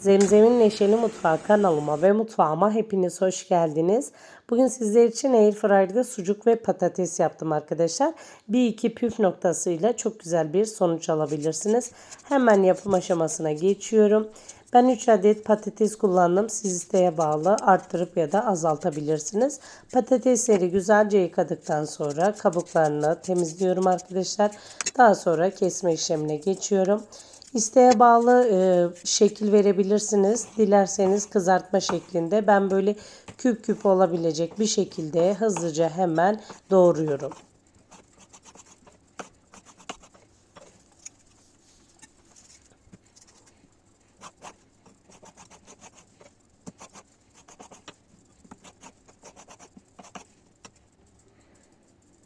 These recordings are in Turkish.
Zemzem'in Neşeli Mutfağı kanalıma ve mutfağıma hepiniz hoş geldiniz. Bugün sizler için Airfryer'da sucuk ve patates yaptım arkadaşlar. Bir iki püf noktasıyla çok güzel bir sonuç alabilirsiniz. Hemen yapım aşamasına geçiyorum. Ben 3 adet patates kullandım. Siz isteğe bağlı arttırıp ya da azaltabilirsiniz. Patatesleri güzelce yıkadıktan sonra kabuklarını temizliyorum arkadaşlar. Daha sonra kesme işlemine geçiyorum. İsteğe bağlı e, şekil verebilirsiniz. Dilerseniz kızartma şeklinde. Ben böyle küp küp olabilecek bir şekilde hızlıca hemen doğruyorum.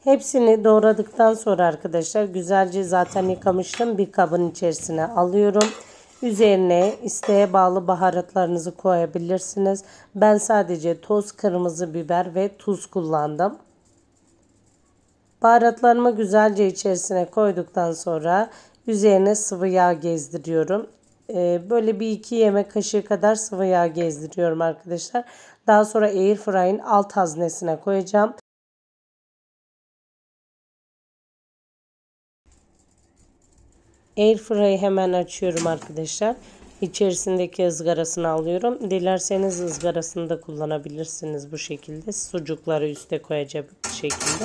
Hepsini doğradıktan sonra arkadaşlar güzelce zaten yıkamıştım. Bir kabın içerisine alıyorum. Üzerine isteğe bağlı baharatlarınızı koyabilirsiniz. Ben sadece toz kırmızı biber ve tuz kullandım. Baharatlarımı güzelce içerisine koyduktan sonra üzerine sıvı yağ gezdiriyorum. Ee, böyle bir iki yemek kaşığı kadar sıvı yağ gezdiriyorum arkadaşlar. Daha sonra airfryer'in alt haznesine koyacağım. Airfryer'ı hemen açıyorum arkadaşlar. İçerisindeki ızgarasını alıyorum. Dilerseniz ızgarasını da kullanabilirsiniz bu şekilde. Sucukları üste koyacak şekilde.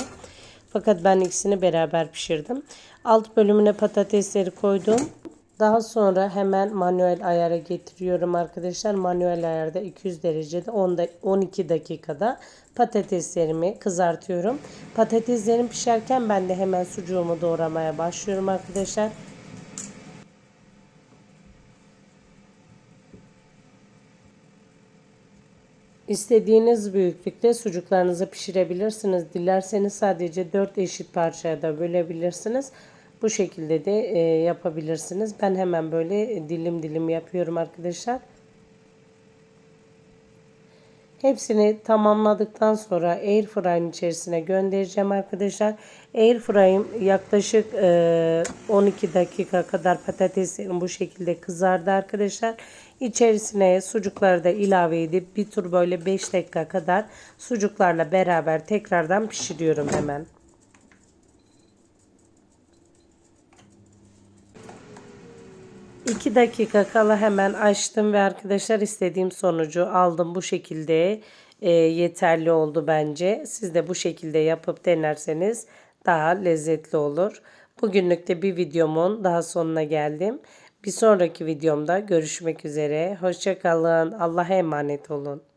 Fakat ben ikisini beraber pişirdim. Alt bölümüne patatesleri koydum. Daha sonra hemen manuel ayara getiriyorum arkadaşlar. Manuel ayarda 200 derecede 12 dakikada patateslerimi kızartıyorum. Patateslerim pişerken ben de hemen sucuğumu doğramaya başlıyorum arkadaşlar. İstediğiniz büyüklükte sucuklarınızı pişirebilirsiniz. Dilerseniz sadece 4 eşit parçaya da bölebilirsiniz. Bu şekilde de e, yapabilirsiniz. Ben hemen böyle dilim dilim yapıyorum arkadaşlar. Hepsini tamamladıktan sonra airfryer'ın içerisine göndereceğim arkadaşlar. Airfryer'ım yaklaşık e, 12 dakika kadar patateslerim bu şekilde kızardı arkadaşlar. İçerisine sucukları da ilave edip bir tur böyle 5 dakika kadar sucuklarla beraber tekrardan pişiriyorum hemen. 2 dakika kala hemen açtım ve arkadaşlar istediğim sonucu aldım. Bu şekilde e, yeterli oldu bence. Siz de bu şekilde yapıp denerseniz daha lezzetli olur. Bugünlük de bir videomun daha sonuna geldim. Bir sonraki videomda görüşmek üzere. Hoşçakalın. Allah'a emanet olun.